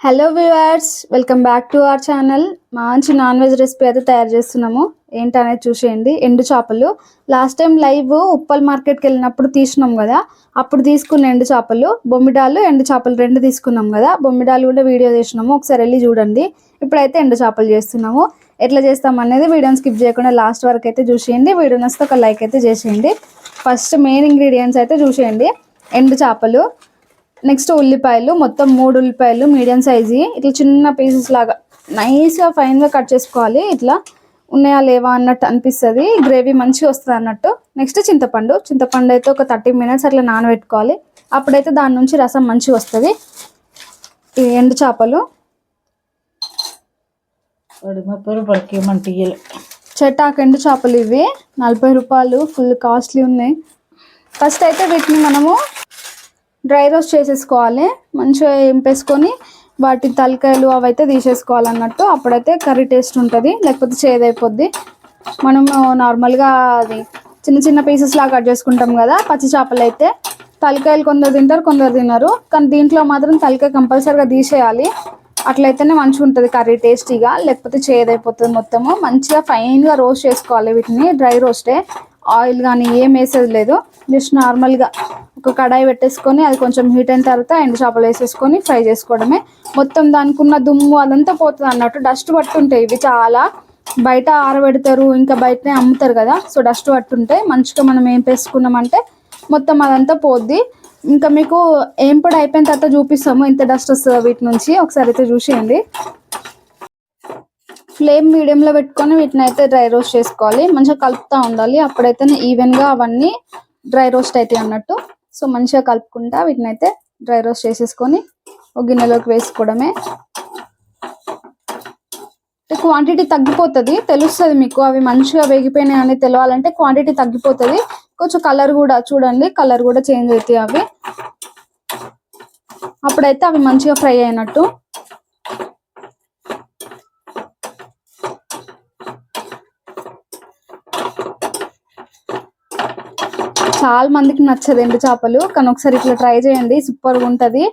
Hello viewers welcome back to our channel మంచి non veg recipe అయితే తయారు చేస్తున్నాము. ఏంటనేది చూసేయండి. ఎండు చేపలు. లాస్ట్ టైం లైవ్ ఉప్పల్ మార్కెట్కి వెళ్ళినప్పుడు తీసినాం కదా. అప్పుడు తీసుకున్న ఎండు చేపలు. బొమ్మిడాలు ఎండు చేపలు రెండు తీసుకున్నాం కదా. బొమ్మిడాలు కూడా వీడియో చేసినాము. ఒకసారి వెళ్ళి చూడండి. ఇప్పుడైతే ఎండు చేపలు చేస్తున్నాము. ఎట్లా చేస్తాం అనేది వీడియోని స్కిప్ చేయకుండా లాస్ట్ వరకు అయితే చూసేయండి. వీడియో నచ్చితే ఒక లైక్ అయితే చేసేయండి. ఫస్ట్ మెయిన్ ఇంగ్రీడియంట్స్ అయితే చూసేయండి. ఎండు చేపలు. నెక్స్ట్ ఉల్లిపాయలు మొత్తం మూడు ఉల్లిపాయలు మీడియం సైజు. ఇట్లా చిన్న పీసెస్ లాగా నైస్గా ఫైన్గా కట్ చేసుకోవాలి. ఇట్లా ఉన్నాయా లేవా అన్నట్టు అనిపిస్తుంది. గ్రేవీ మంచిగా వస్తుంది అన్నట్టు. నెక్స్ట్ చింతపండు. చింతపండు అయితే ఒక థర్టీ మినిట్స్ అట్లా నానబెట్టుకోవాలి. అప్పుడైతే దాని నుంచి రసం మంచిగా వస్తుంది. ఈ ఎండు చేపలు. చెట్టాకు ఎండు చేపలు ఇవి. నలభై రూపాయలు. ఫుల్ కాస్ట్లీ ఉన్నాయి. ఫస్ట్ అయితే వీటిని మనము డ్రై రోస్ట్ చేసేసుకోవాలి. మంచిగా ఎంపేసుకొని వాటి తలకాయలు అవి అయితే తీసేసుకోవాలన్నట్టు అప్పుడైతే కర్రీ టేస్ట్ ఉంటుంది. లేకపోతే చేదైపోద్ది. మనము నార్మల్గా అది చిన్న చిన్న పీసెస్ లాగా కట్ చేసుకుంటాం కదా పచ్చి చేపలు అయితే తలకాయలు కొందరు తింటారు కొందరు తినరు. కానీ దీంట్లో మాత్రం తలకాయ కంపల్సరీగా తీసేయాలి. అట్లయితేనే మంచిగా ఉంటుంది కర్రీ టేస్టీగా. లేకపోతే చేదైపోతుంది మొత్తము. మంచిగా ఫైన్గా రోస్ట్ చేసుకోవాలి వీటిని. డ్రై రోస్టే. ఆయిల్ కానీ ఏం వేసేది లేదు. జస్ట్ నార్మల్గా ఒక కడాయి పెట్టేసుకొని అది కొంచెం హీట్ అయిన తర్వాత ఎండు చేపలు వేసేసుకొని ఫ్రై చేసుకోవడమే. మొత్తం దానికి ఉన్న దుమ్ము అదంతా పోతుంది అన్నట్టు. డస్ట్ పట్టుంటాయి ఇవి చాలా. బయట ఆరబెడతారు ఇంకా బయటనే అమ్ముతారు కదా. సో డస్ట్ పట్టుంటాయి. మంచిగా మనం ఏం వేసుకున్నామంటే మొత్తం అదంతా పోద్ది. ఇంకా మీకు ఏం పొడి అయిపోయిన తర్వాత చూపిస్తాము. ఇంత డస్ట్ వస్తుందో వీటి నుంచి? ఒకసారి అయితే చూసేయండి. ఫ్లేమ్ మీడియంలో పెట్టుకొని వీటిని అయితే డ్రై రోస్ట్ చేసుకోవాలి. మంచిగా కలుపుతూ ఉండాలి. అప్పుడైతేనే ఈవెన్గా అవన్నీ డ్రై రోస్ట్ అవుతాయి అన్నట్టు. సో మంచిగా కలుపుకుంటా వీటిని అయితే డ్రై రోస్ట్ చేసేసుకొని ఒక గిన్నెలోకి వేసుకోవడమే. క్వాంటిటీ తగ్గిపోతుంది. తెలుస్తుంది మీకు. అవి మంచిగా వేగిపోయినాయి అని తెలవాలంటే క్వాంటిటీ తగ్గిపోతుంది. కొంచెం కలర్ కూడా చూడండి. కలర్ కూడా చేంజ్ అవుతాయి అవి. అప్పుడైతే అవి మంచిగా ఫ్రై అయినట్టు. చాలా మందికి నచ్చదు ఎండు చేపలు. కానీ ఒకసారి ఇట్లా ట్రై చేయండి. సూపర్ ఉంటుంది. ఉంటది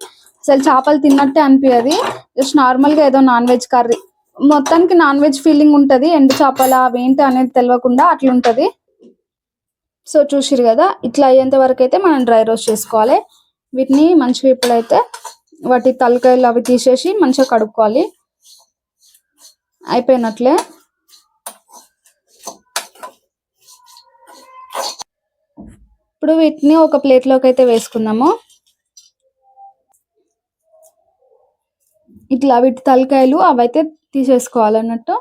అసలు చేపలు తిన్నట్టే అనిపించదు జస్ట్ నార్మల్గా ఏదో నాన్ వెజ్ కర్రీ. మొత్తానికి నాన్ వెజ్ ఫీలింగ్ ఉంటుంది. ఎండు చేపల అవేంటి అనేది తెలియకుండా అట్లా ఉంటది సో చూసిరు కదా? ఇట్లా అయ్యేంత వరకు అయితే మనం డ్రై రోస్ట్ చేసుకోవాలి. వీటిని మంచిగా ఇప్పుడైతే వాటి తలకాయలు అవి తీసేసి మంచిగా కడుక్కోవాలి. అయిపోయినట్లే. ఇప్పుడు వీటిని ఒక ప్లేట్లోకి అయితే వేసుకుందాము. ఇట్లా వీటి తలకాయలు అవైతే తీసేసుకోవాలన్నట్టు.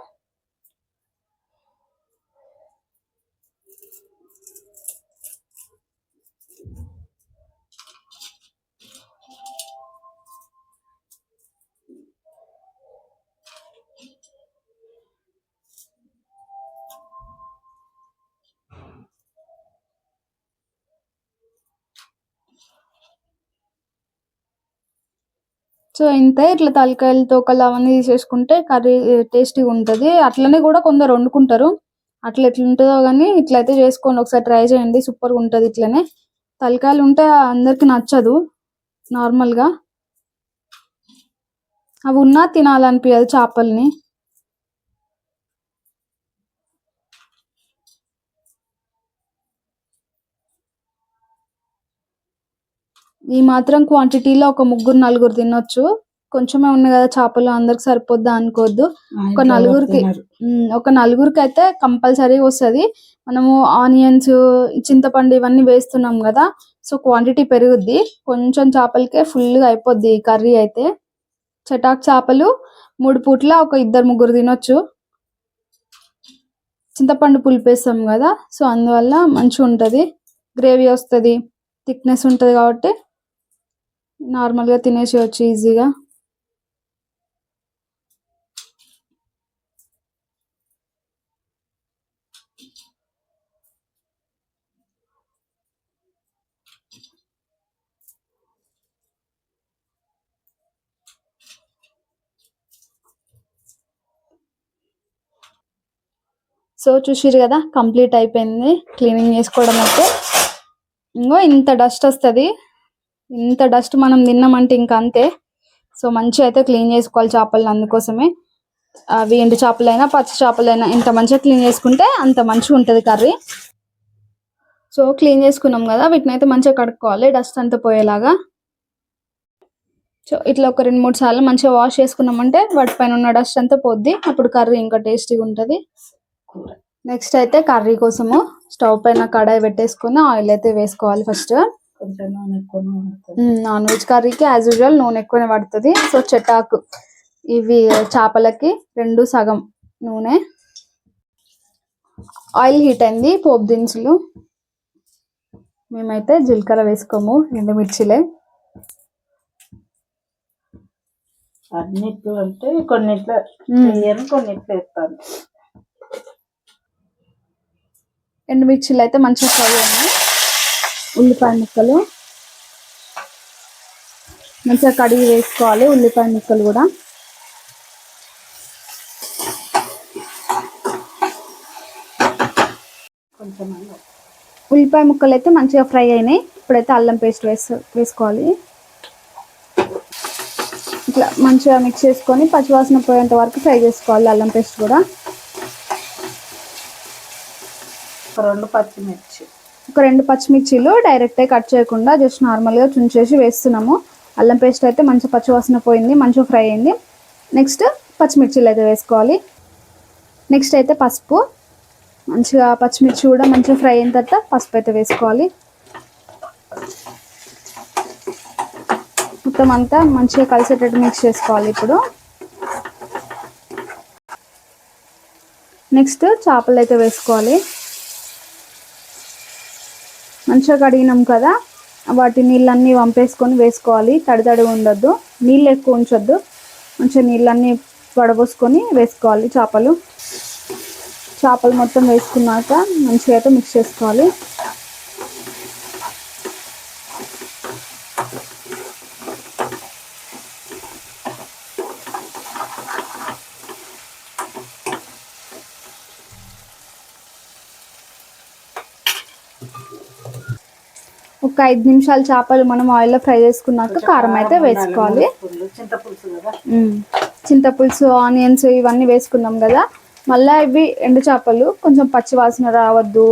సో ఇంతే ఇట్లా తలకాయలు తోకలు అవన్నీ తీసేసుకుంటే కర్రీ టేస్టీగా ఉంటుంది. అట్లనే కూడా కొందరు వండుకుంటారు. అట్లా ఎట్లుంటుందో కానీ ఇట్లయితే చేసుకోండి. ఒకసారి ట్రై చేయండి. సూపర్గా ఉంటుంది ఇట్లనే. తలకాయలు ఉంటే అందరికి నచ్చదు నార్మల్గా. అవి ఉన్నా తినాలనిపించదు చేపల్ని. ఈ మాత్రం క్వాంటిటీలో ఒక ముగ్గురు నలుగురు తినొచ్చు. కొంచెమే ఉన్నాయి కదా చేపలు అందరికి సరిపోద్దా అనుకోవద్దు. ఒక నలుగురికి ఒక నలుగురికి అయితే కంపల్సరీ వస్తది. మనము ఆనియన్స్ చింతపండు ఇవన్నీ వేస్తున్నాం కదా సో క్వాంటిటీ పెరుగుద్ది. కొంచెం చేపలకే full గా అయిపోద్ది కర్రీ అయితే. చటాక్ చేపలు మూడు పూట్ల ఒక ఇద్దరు ముగ్గురు తినొచ్చు. చింతపండు పులుపు వేస్తాం కదా సో అందువల్ల మంచిగా ఉంటది గ్రేవీ వస్తది థిక్నెస్ ఉంటది కాబట్టి నార్మల్గా తినేసేయచ్చు ఈజీగా. సో చూసిరు కదా కంప్లీట్ అయిపోయింది క్లీనింగ్ చేసుకోవడం అయితే. ఇంకో ఇంత డస్ట్ వస్తది. ఇంత డస్ట్ మనం తిన్నామంటే ఇంకా అంతే. సో మంచిగా అయితే క్లీన్ చేసుకోవాలి చేపలను అందుకోసమే. అవి ఎండు చేపలైనా పచ్చి చేపలైనా ఎంత మంచిగా క్లీన్ చేసుకుంటే అంత మంచిగా ఉంటుంది కర్రీ. సో క్లీన్ చేసుకున్నాం కదా వీటిని అయితే మంచిగా కడుక్కోవాలి డస్ట్ అంతా పోయేలాగా. సో ఇట్లా ఒక రెండు మూడు సార్లు మంచిగా వాష్ చేసుకున్నామంటే వాటిపైన ఉన్న డస్ట్ అంతా పోద్ది. అప్పుడు కర్రీ ఇంకా టేస్టీగా ఉంటుంది. నెక్స్ట్ అయితే కర్రీ కోసము స్టవ్ పైన కడాయి పెట్టేసుకొని ఆయిల్ అయితే వేసుకోవాలి ఫస్ట్. కొంచెం నూనె పడుతుంది. నాన్ వెజ్ కర్రీకి యాజ్ యూజువల్ నూనె ఎక్కువనే పడుతుంది. సో చెటాకు ఇవి చేపలకి రెండు సగం నూనె. ఆయిల్ హీట్ అయింది పోపు దినుసులు. మేమైతే జీలకర్ర వేసుకోము ఎండుమిర్చిలే అన్నిట్లు అంటే కొన్నిట్లో. వేయను కొన్నిట్లో వేస్తాను. ఎండుమిర్చిలు అయితే మంచిగా ఫ్రై అయినాయి ఉల్లిపాయ ముక్కలు. మంచిగా కడిగి వేసుకోవాలి ఉల్లిపాయ ముక్కలు కూడా. కొంచెం ఉల్లిపాయ ముక్కలు అయితే మంచిగా ఫ్రై అయినాయి. ఇప్పుడైతే అల్లం పేస్ట్ వేసు వేసుకోవాలి. ఇట్లా మంచిగా మిక్స్ చేసుకొని పచ్చివాసన పోయేంత వరకు ఫ్రై చేసుకోవాలి అల్లం పేస్ట్ కూడా. ఒక రెండు పచ్చిమిర్చి. ఒక రెండు పచ్చిమిర్చీలు డైరెక్టే కట్ చేయకుండా జస్ట్ నార్మల్గా చుంచేసి వేస్తున్నాము. అల్లం పేస్ట్ అయితే మంచి పచ్చివాసన పోయింది మంచిగా ఫ్రై అయింది. నెక్స్ట్ పచ్చిమిర్చీలు అయితే వేసుకోవాలి. నెక్స్ట్ అయితే పసుపు. మంచిగా పచ్చిమిర్చి కూడా మంచిగా ఫ్రై అయిన తర్వాత పసుపు అయితే వేసుకోవాలి. మొత్తం అంతా మంచిగా కలిసేటట్టు మిక్స్ చేసుకోవాలి ఇప్పుడు. నెక్స్ట్ చేపలు అయితే వేసుకోవాలి. మంచిగా కడిగినాం కదా వాటి నీళ్ళన్నీ వంపేసుకొని వేసుకోవాలి. తడి తడిగా ఉండొద్దు. నీళ్ళు ఎక్కువ ఉంచొద్దు. మంచిగా నీళ్ళన్నీ వడబోసుకొని వేసుకోవాలి చేపలు. చేపలు మొత్తం వేసుకున్నాక మంచిగా అయితే మిక్స్ చేసుకోవాలి. ఒక ఐదు నిమిషాలు చేపలు మనం ఆయిల్లో ఫ్రై చేసుకున్నాక కారం అయితే వేసుకోవాలి. చింతపులుసు ఆనియన్స్ ఇవన్నీ వేసుకున్నాం కదా. మళ్ళీ ఇవి ఎండు చేపలు కొంచెం పచ్చి వాసన రావద్దు.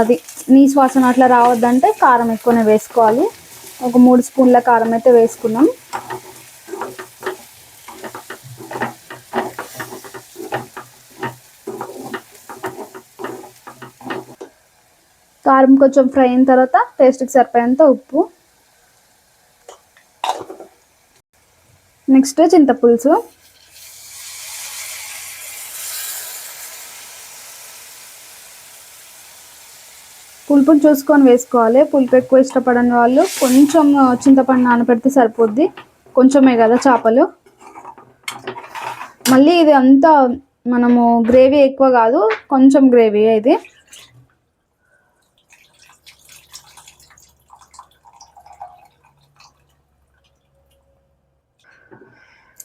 అది నీసు వాసన అట్లా రావద్దంటే కారం ఎక్కువనే వేసుకోవాలి. ఒక మూడు స్పూన్ల కారం అయితే వేసుకున్నాం. కారం కొంచెం ఫ్రై అయిన తర్వాత టేస్ట్కి సరిపోయేంత ఉప్పు. నెక్స్ట్ చింతపులుసు. పులుపుని చూసుకొని వేసుకోవాలి. పులుపు ఎక్కువ ఇష్టపడని వాళ్ళు కొంచెం చింతపండు నానబెడితే సరిపోద్ది. కొంచెమే కదా చేపలు. మళ్ళీ ఇది అంతా మనము గ్రేవీ ఎక్కువ కాదు కొంచెం గ్రేవీ ఇది.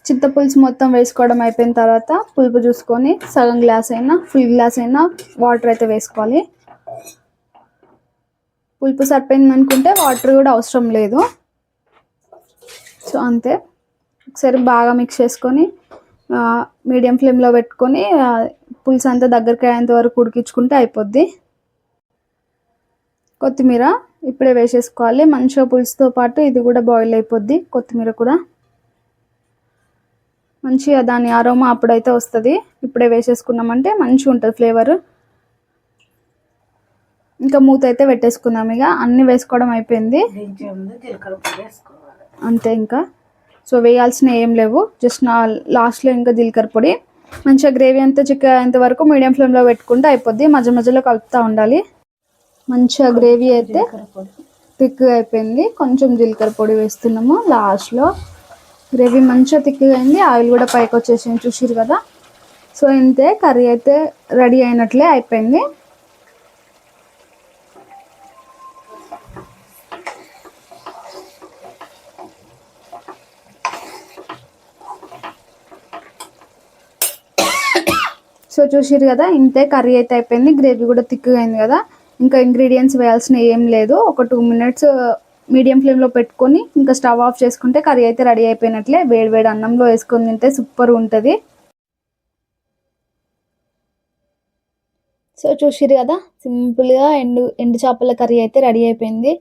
చింతపులుసు మొత్తం వేసుకోవడం అయిపోయిన తర్వాత పులుపు చూసుకొని సగం గ్లాస్ అయినా ఫుల్ గ్లాస్ అయినా వాటర్ అయితే వేసుకోవాలి. పులుపు సరిపోయింది అనుకుంటే వాటర్ కూడా అవసరం లేదు. సో అంతే. ఒకసారి బాగా మిక్స్ చేసుకొని మీడియం ఫ్లేమ్లో పెట్టుకొని పులుసు అంతా దగ్గరికి అయ్యేంత వరకు ఉడికించుకుంటే అయిపోద్ది. కొత్తిమీర ఇప్పుడే వేసేసుకోవాలి. మంచిగా పులుసుతో పాటు ఇది కూడా బాయిల్ అయిపోద్ది కొత్తిమీర కూడా. మంచిగా దాని అరోమా అప్పుడైతే వస్తుంది. ఇప్పుడే వేసేసుకున్నామంటే మంచిగా ఉంటుంది ఫ్లేవర్ ఇంకా మూత అయితే పెట్టేసుకుందాం ఇక. అన్ని వేసుకోవడం అయిపోయింది. అంతే ఇంకా. సో వేయాల్సిన ఏం లేవు. జస్ట్ నా లాస్ట్లో ఇంకా జీలకర్ర పొడి. మంచిగా గ్రేవీ అంతా చిక్క అయ్యేంత వరకు మీడియం ఫ్లేమ్లో పెట్టుకుంటే అయిపోద్ది. మధ్య మధ్యలో కలుపుతూ ఉండాలి. మంచిగా గ్రేవీ అయితే థిక్గా అయిపోయింది. కొంచెం జీలకర్ర పొడి వేస్తున్నాము లాస్ట్లో గ్రేవీ మంచిగా థిక్గా అయింది ఆయిల్ కూడా పైకి వచ్చేసింది చూసిరు కదా. సో ఇంతే కర్రీ అయితే రెడీ అయినట్లే అయిపోయింది. సో చూసిరు కదా ఇంతే కర్రీ అయితే అయిపోయింది గ్రేవీ కూడా థిక్గా అయింది కదా. ఇంకా ఇంగ్రీడియంట్స్ వేయాల్సిన ఏం లేదు ఒక టూ మినిట్స్ మీడియం ఫ్లేమ్లో పెట్టుకొని ఇంకా స్టవ్ ఆఫ్ చేసుకుంటే కర్రీ అయితే రెడీ అయిపోయినట్లే. వేడి వేడి అన్నంలో వేసుకొని తింటే సూపర్ ఉంటుంది. సో చూసిరు కదా సింపుల్గా ఎండు ఎండు చేపల కర్రీ అయితే రెడీ అయిపోయింది.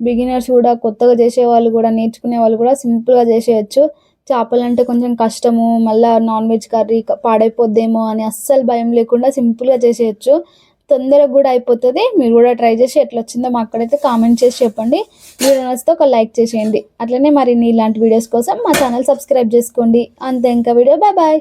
బిగినర్స్ కూడా కొత్తగా చేసే వాళ్ళు కూడా నేర్చుకునే వాళ్ళు కూడా సింపుల్గా చేసేయచ్చు. చేపలు అంటే కొంచెం కష్టము మళ్ళీ నాన్ వెజ్ కర్రీ పాడైపోద్దేమో అని అస్సలు భయం లేకుండా సింపుల్గా చేసేయచ్చు. తొందరగా కూడా అయిపోతుంది. మీరు కూడా ట్రై చేసి ఎట్లా వచ్చిందో మా అక్కడైతే కామెంట్ చేసి చెప్పండి. వీడియో నచ్చితే ఒక లైక్ చేసేయండి. అట్లనే మరిన్ని ఇలాంటి వీడియోస్ కోసం మా ఛానల్ సబ్స్క్రైబ్ చేసుకోండి. అంతే ఇంకా వీడియో. Bye bye